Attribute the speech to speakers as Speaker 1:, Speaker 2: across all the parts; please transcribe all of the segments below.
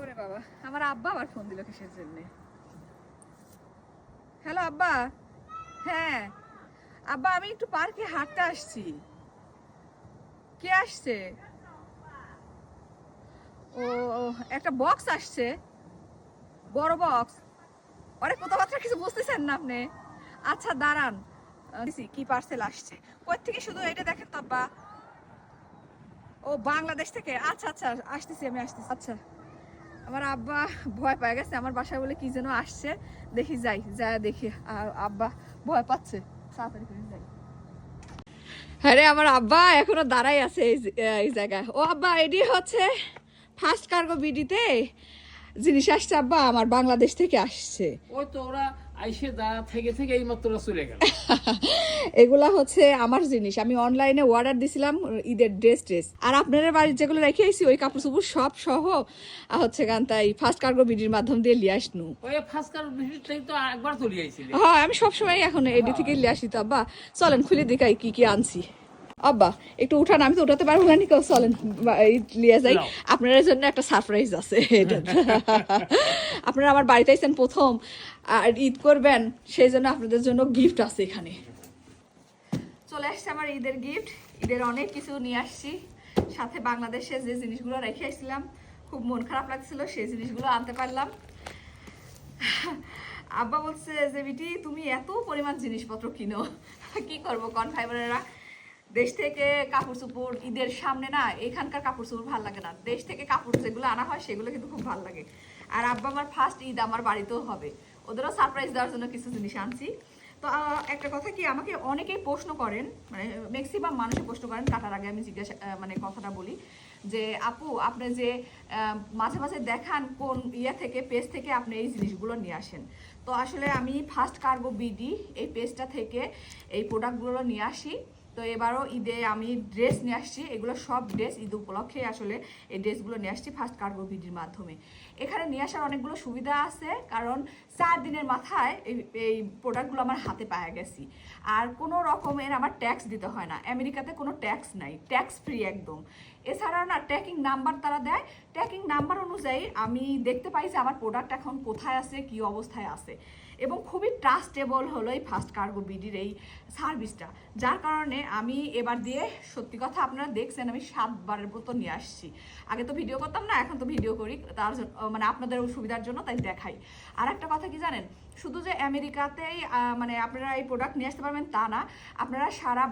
Speaker 1: ওরে বাবা, আমার আব্বা আবার ফোন দিল কিসের জন্য? হ্যালো আব্বা? হ্যাঁ। আব্বা, আমি একটু পার্কে হাঁটতে আসছি। কে আসছে? ও একটা বক্স আসছে। বড় বক্স অনেক কথাবার্তা কিছু বুঝতেছেন না আপনি? আচ্ছা দাঁড়ান। কি পার্সেল আসছে? কই থেকে শুধু এটা দেখেন তো আব্বা। ও, বাংলাদেশ থেকে। আচ্ছা আচ্ছা আসতেছি আমি, আসতেছি। আচ্ছা। আমার আব্বা ভয় পেয়ে, গেছে। আমার বাসায় বলে কি যেন আসছে। দেখি যাই যা দেখি। আর আব্বা ভয় পাচ্ছে। তাড়াতাড়ি করে যাই। আরে আমার আব্বা এখনও দাঁড়াই আছে এই জায়গায়। ও আব্বা, এটি হচ্ছে ফার্স্ট কার্গো বিডিতে জিনিস আসছে আব্বা, আমার বাংলাদেশ থেকে আসছে।
Speaker 2: ও তো ওরা আইসে দাঁড়া থেকে থেকে এই মাত্র চলে গেল।
Speaker 1: এগুলা হচ্ছে আমার জিনিস। আমি অনলাইনে অর্ডার দিছিলাম ঈদের ড্রেস ড্রেস আর আপনাদের বাড়ির যেগুলো রেখে আইছি ওই কাপড় চোপড় সব সহ হচ্ছে গান তাই ফার্স্ট কার্গো বিডির মাধ্যম দিয়ে লিয়ে আসনু।
Speaker 2: ওই ফার্স্ট কার ভিজিটটাই তো একবার চলে আইছিলে
Speaker 1: হ্যাঁ আমি সবসময় এখন এডি থেকে লিয়ে আসি তো আব্বা। চলেন খুলে দেখাই কি কি আনছি। আব্বা একটু উঠান আমি তো উঠাতে পারব না নিকেও চলেন লিয়ে যাই।
Speaker 2: নাও।
Speaker 1: আপনাদের জন্য একটা সারপ্রাইজ আছে আপনারা আমার বাড়িতে আইছেন প্রথম আর ঈদ করবেন সেই জন্য আপনাদের জন্য গিফট আছে এখানে। চলে আসছে আমার ঈদের গিফট ঈদের অনেক কিছু নিয়ে আসছি। সাথে বাংলাদেশে যে জিনিসগুলো রেখে আসছিলাম খুব মন খারাপ লাগছিল সেই জিনিসগুলো আনতে পারলাম। আব্বা বলছে যে বিটি তুমি এত পরিমাণ জিনিসপত্র কিনো। কি করব কন ফাইবারেরা দেশ থেকে কাপড় চোপড় ঈদের সামনে না, এখানকার কাপড় চোপড় ভালো লাগে না। দেশ থেকে কাপড় যেগুলো আনা হয়, সেগুলো কিন্তু খুব ভালো লাগে। আর আব্বা আমার ফার্স্ট ঈদ আমার বাড়িতেও হবে। ওদেরও সারপ্রাইজ দেওয়ার জন্য কিছু জিনিস আনছি। তো একটা কথা কি, আমাকে অনেকেই প্রশ্ন করেন মানে ম্যাক্সিমাম মানুষই প্রশ্ন করেন, কাটার আগে আমি জিজ্ঞাসা মানে কথাটা বলি, যে, আপু, আপনি যে মাঝে মাঝে দেখান কোন ইয়া থেকে পেজ থেকে আপনি এই জিনিসগুলো নিয়ে আসেন। তো আসলে আমি ফার্স্ট কার্গো বিডি এই পেজটা থেকে এই প্রোডাক্টগুলো নিয়ে আসি। তো এবারও ঈদে আমি ড্রেস নিয়ে আসছি। এগুলো সব ড্রেস ঈদ উপলক্ষে আসলে এই ড্রেসগুলো নিয়ে আসছি ফার্স্ট কার্গো ভিডির মাধ্যমে। এখানে নিয়ে আসার অনেকগুলো সুবিধা আছে, কারণ চার দিনের মাথায় এই এই প্রোডাক্টগুলো আমার হাতে পাওয়া গেছি। আর কোনো রকমের আমার ট্যাক্স দিতে হয় না। আমেরিকাতে কোনো ট্যাক্স নাই ট্যাক্স ফ্রি একদম। এছাড়াও না ট্র্যাকিং নাম্বার তারা দেয়। ট্র্যাকিং নাম্বার অনুযায়ী আমি দেখতে পাই যে আমার প্রোডাক্ট এখন কোথায় আছে, কি অবস্থায় আছে। এবং খুবই ট্রাস্টেবল হলো এই ফার্স্ট কার্গো বিডির এই সার্ভিসটা যার কারণে আমি এবার দিয়ে সত্যি কথা আপনারা দেখছেন, আমি সাতবারের মতো নিয়ে আসছি। আগে তো ভিডিও করতাম না, এখন তো ভিডিও করি। তার মানে আপনাদের সুবিধার জন্য তাই দেখাই। আর একটা কথা কি জানেন? শুধু যে আমেরিকাতেই মানে আপনারা এই প্রোডাক্ট নিয়ে আসতে পারবেন তা না, আপনারা সারা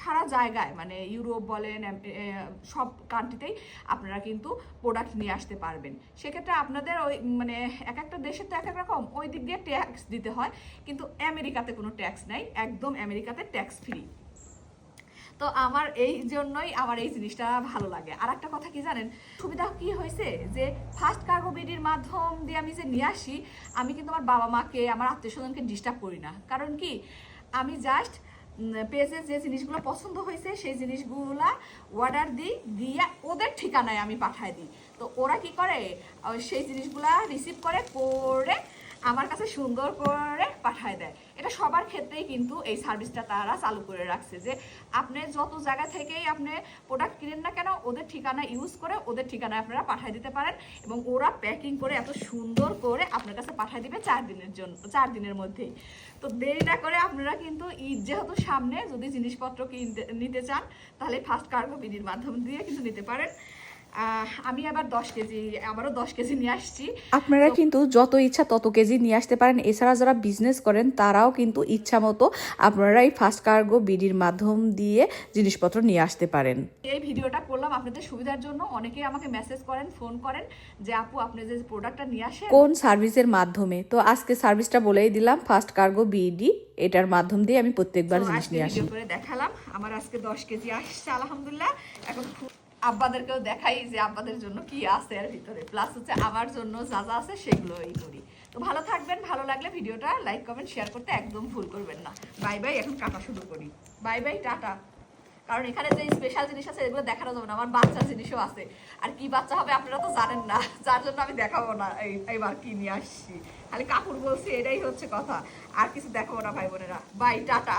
Speaker 1: সারা জায়গায় মানে ইউরোপ বলেন সব কান্ট্রিতেই আপনারা কিন্তু প্রোডাক্ট নিয়ে আসতে পারবেন। সেক্ষেত্রে আপনাদের ওই মানে এক একটা দেশের তো এক এক রকম, ওই দিক দিয়ে ট্যাক্স দিতে হয়, কিন্তু আমেরিকাতে কোনো ট্যাক্স নাই, একদম আমেরিকাতে ট্যাক্স ফ্রি তো আমার এই জন্যই আমার এই জিনিসটা ভালো লাগে। আর একটা কথা কি জানেন, সুবিধা কি হয়েছে? যে ফার্স্ট কার্গো বিডির মাধ্যম দিয়ে আমি যে নিয়ে আসি, আমি কিন্তু আমার বাবা মাকে, আমার আত্মীয় স্বজনকে ডিস্টার্ব করি না। কারণ কি? আমি জাস্ট পেজে যে জিনিসগুলো পছন্দ হয়েছে, সেই জিনিসগুলা অর্ডার দিই, দিয়ে ওদের ঠিকানায় আমি পাঠায় দিই। তো ওরা কি করে? সেই জিনিসগুলা রিসিভ করে করে আমার কাছে সুন্দর করে পাঠায় দেয়। এটা সবার ক্ষেত্রেই কিন্তু এই সার্ভিসটা তারা চালু করে রাখছে যে, আপনি যত জায়গা থেকেই আপনি প্রোডাক্ট কিনেন না কেন, ওদের ঠিকানা ইউজ করে ওদের ঠিকানায় আপনারা পাঠিয়ে দিতে পারেন এবং ওরা প্যাকিং করে এত সুন্দর করে আপনার কাছে পাঠিয়ে দিবে চার দিনের জন্য, চার দিনের মধ্যেই। তো দেরি না করে আপনারা কিন্তু ঈদ যেহেতু সামনে, যদি জিনিসপত্র কিনতে, নিতে চান, তাহলে ফার্স্ট কার্গো বিডির মাধ্যম দিয়ে কিন্তু নিতে পারেন। আমি আবার দশ কেজি আবারও দশ কেজি নিয়ে আসছি।
Speaker 3: আপনারা কিন্তু যত ইচ্ছা তত কেজি নিয়ে আসতে পারেন। এছাড়া যারা বিজনেস করেন তারাও কিন্তু ইচ্ছা মতো আপনারা এই ফার্স্ট কার্গো বিডির মাধ্যম দিয়ে জিনিসপত্র নিয়ে আসতে পারেন।
Speaker 1: এই ভিডিওটা করলাম আপনাদের সুবিধার জন্য। অনেকেই আমাকে মেসেজ করেন ফোন করেন যে আপু আপনি যে প্রোডাক্টটা নিয়ে আসেন
Speaker 3: কোন সার্ভিসের মাধ্যমে? তো আজকে সার্ভিসটা বলেই দিলাম ফার্স্ট কার্গো বিডি এটার মাধ্যম দিয়ে আমি প্রত্যেকবার জিনিস নিয়ে আসি।
Speaker 1: করে দেখালাম। আমার আজকে দশ কেজি আসছে আলহামদুলিল্লাহ। এখন আব্বাদেরকেও দেখাই যে আব্বাদের জন্য কি আছে এর ভিতরে। প্লাস হচ্ছে আমার জন্য যা যা আছে সেগুলো এই করি। তো ভালো থাকবেন, ভালো লাগলে ভিডিওটা লাইক কমেন্ট শেয়ার করতে একদম ভুল করবেন না। বাই বাই এখন কাটা শুরু করি। Bye bye tata. কারণ এখানে যে স্পেশাল জিনিস আছে এগুলো দেখানো যাবে না, আমার বাচ্চার জিনিসও আছে। আর কি বাচ্চা হবে আপনারা তো জানেন না, যার জন্য আমি দেখাবো না এই এবার কি নিয়ে আসছি। খালি কাপড় বলছি, এটাই হচ্ছে কথা। আর কিছু দেখাবো না ভাই বোনেরা। Bye tata.